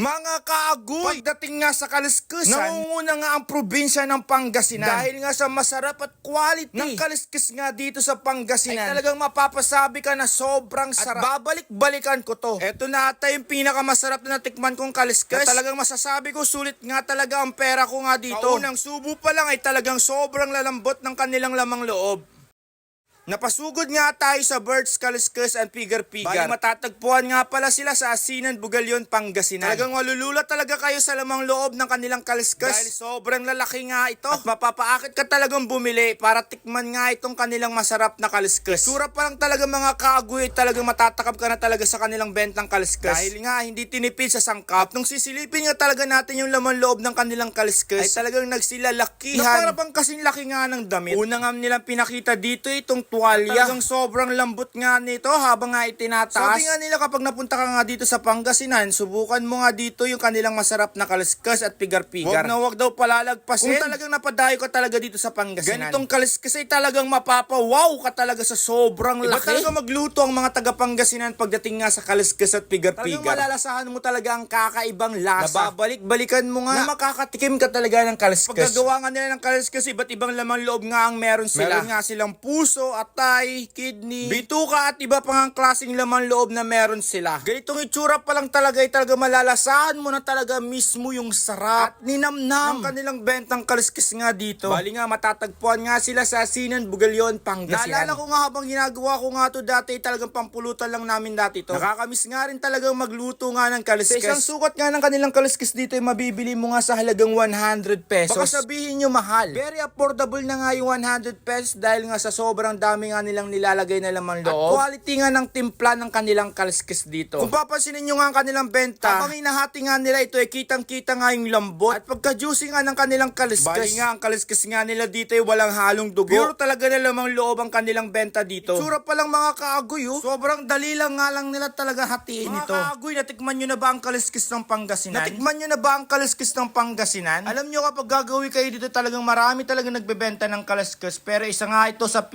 Mga kaagoy, pagdating nga sa Kaliskisan, nangunguna nga ang probinsya ng Pangasinan. Dahil nga sa masarap at quality ng kaliskis nga dito sa Pangasinan, ay talagang mapapasabi ka na sobrang sarap. At babalik-balikan ko to. Eto na ata yung pinakamasarap na natikman kong kaliskis. Na talagang masasabi ko, sulit nga talaga ang pera ko nga dito. Kaunang subo pa lang ay talagang sobrang lalambot ng kanilang lamang loob. Napasugod nga tayo sa Birds, Kaliskis and Pigar Pigar. Bali matatagpuan nga pala sila sa Asinan, Bugalyon, Pangasinan. Talagang malulula talaga kayo sa lamang loob ng kanilang kaliskis. Dahil sobrang lalaki nga ito. At mapapaakit ka talagang bumili para tikman nga itong kanilang masarap na kaliskis. Sura pa lang talaga mga kaagoy, talagang matatakap ka na talaga sa kanilang bentang kaliskis. Dahil nga hindi tinipid sa sangkap. At nung sisilipin nga talaga natin yung laman loob ng kanilang kaliskis, ay talagang nagsilalakihan. Na para bang kasing laki nga ng damit. Una nga nilang pinakita dito itong tuwalya. Talagang sobrang lambot nga nito habang nga itinataas. Sabi nga nila kapag napunta ka nga dito sa Pangasinan, subukan mo nga dito yung kanilang masarap na kaliskas at pigar-pigar. Huwag na huwag daw palalagpasin. Kung talagang napadayo ka talaga dito sa Pangasinan. Ganitong kaliskas ay talagang mapapawaw ka talaga sa sobrang Iba laki. talaga magluto ang mga taga Pangasinan pagdating nga sa kaliskas at pigar-pigar. Talagang malalasahan mo talaga ang kakaibang lasa. Nababalik-balikan mo nga. Na makakatikim ka talaga ng kaliskas. Pagkagawa nga nila ng kaliskas, iba't ibang lamang loob nga ang meron sila. Meron nga silang puso, atay, kidney, bituka at iba pang ang klaseng laman loob na meron sila. Ganitong itsura pa lang talaga ay talaga malalasahan mo na talaga mismo yung sarap at ninamnam ng kanilang bentang kaliskis nga dito. Bali nga matatagpuan nga sila sa Asinan, Bugalyon, Pangasinan. Naalala ko nga habang ginagawa ko nga to dati talagang pampulutan lang namin dati to. Nakakamiss nga rin talagang magluto nga ng kaliskis. Sa isang sukat nga ng kanilang kaliskis dito ay mabibili mo nga sa halagang 100 pesos. Baka sabihin nyo mahal. Very affordable na nga yung 100 pesos dahil nga sa sobrang dami nga nilang nilalagay na laman loob. At quality nga ng timpla ng kanilang kaliskis dito. Kung papansinin nyo nga ang kanilang benta, habang inahati nga nila ito ay kitang-kita nga yung lambot. At pagka-juicy nga ng kanilang kaliskis. Bali nga ang kaliskis nga nila dito ay walang halong dugo. Pure talaga na lamang loob ang kanilang benta dito. Tsura pa lang mga kaagoy oh. Sobrang dali lang nga lang nila talaga hatiin ito. Mga kaagoy, natikman nyo na ba ang kaliskis ng Pangasinan? Natikman nyo na ba ang kaliskis ng Pangasinan? Alam nyo kapag gagawin kayo dito talagang marami talagang nagbebenta ng kaliskis. Pero isa nga ito sa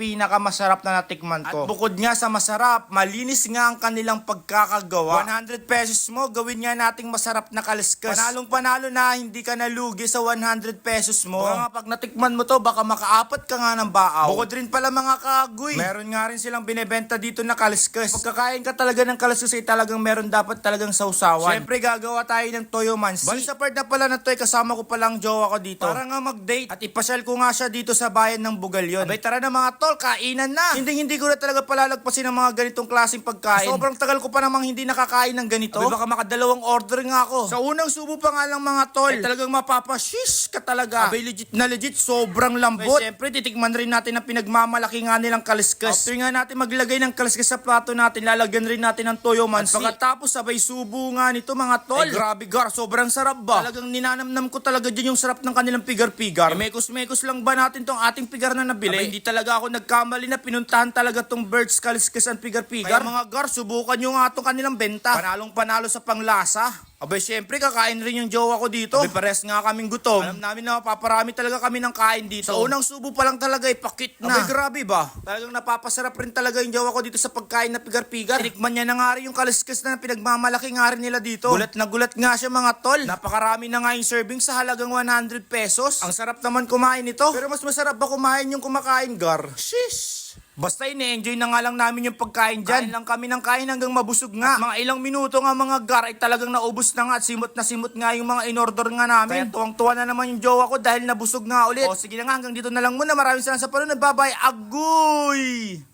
pinakamasarap na natikman ko. At bukod nga sa masarap, malinis nga ang kanilang pagkakagawa. 100 pesos mo, gawin nga nating masarap na kaliskis. Panalong panalo na, hindi ka nalugi sa 100 pesos mo. Baka nga pag natikman mo to, baka makaapat ka nga ng baaw. Bukod rin pala mga kagoy. Meron nga rin silang binebenta dito na kaliskis. Pagkakain ka talaga ng kaliskis ay talagang meron dapat talagang sausawan. Siyempre gagawa tayo ng toyo mansi. Bali sa part na pala na to kasama ko palang jowa ko dito. Para nga mag-date. At ipasyal ko nga siya dito sa bayan ng Bugalyon. Abay tara na mga tol, kainan na. Hindi hindi ko na talaga palalagpasin ng mga ganitong klaseng pagkain. Sobrang tagal ko pa namang hindi nakakain ng ganito. Abay baka makadalawang order nga ako. Sa unang subo pa nga lang mga tol, ay talagang mapapashish ka talaga. Abay legit na legit, sobrang lambot. Abay, siyempre titikman rin natin ang pinagmamalaki nga nilang kaliskas. After nga natin maglagay ng kaliskas sa plato natin, lalagyan rin natin ng toyo mansi. At pagkatapos sabay subo nga nito mga tol. Ay grabe gar, sobrang sarap ba? Talagang ninanamnam ko talaga dyan yung sarap ng kanilang pigar-pigar. Eh, mekos-mekos lang ba natin tong ating pigar na nabili? Abay, hindi talaga ako nagkamali na pinuntahan talaga tong birds kaliskas and pigar-pigar. Kaya mga gar, subukan nyo nga tong kanilang benta. Panalong panalo sa panglasa. Abay, syempre, kakain rin yung jowa ko dito. Abay, pares nga kaming gutom. Alam namin na paparami talaga kami ng kain dito. Sa unang subo pa lang talaga, ipakit na. Abay, grabe ba? Talagang napapasarap rin talaga yung jowa ko dito sa pagkain na pigar-pigar. Tinikman niya na nga rin yung kaliskas na pinagmamalaki nga rin nila dito. Gulat na gulat nga siya mga tol. Napakarami na nga yung serving sa halagang 100 pesos. Ang sarap naman kumain ito. Pero mas masarap ba kumain yung kumakain, Gar? Shish! Basta ini-enjoy na nga lang namin yung pagkain dyan. Kain lang kami ng kain hanggang mabusog nga. At mga ilang minuto nga mga gar ay talagang naubos na nga at simot na simot nga yung mga in-order nga namin. Kaya tuwang-tuwa na naman yung jowa ko dahil nabusog nga ulit. O sige na nga hanggang dito na lang muna. Maraming salamat sa panonood. Bye-bye. Agoy!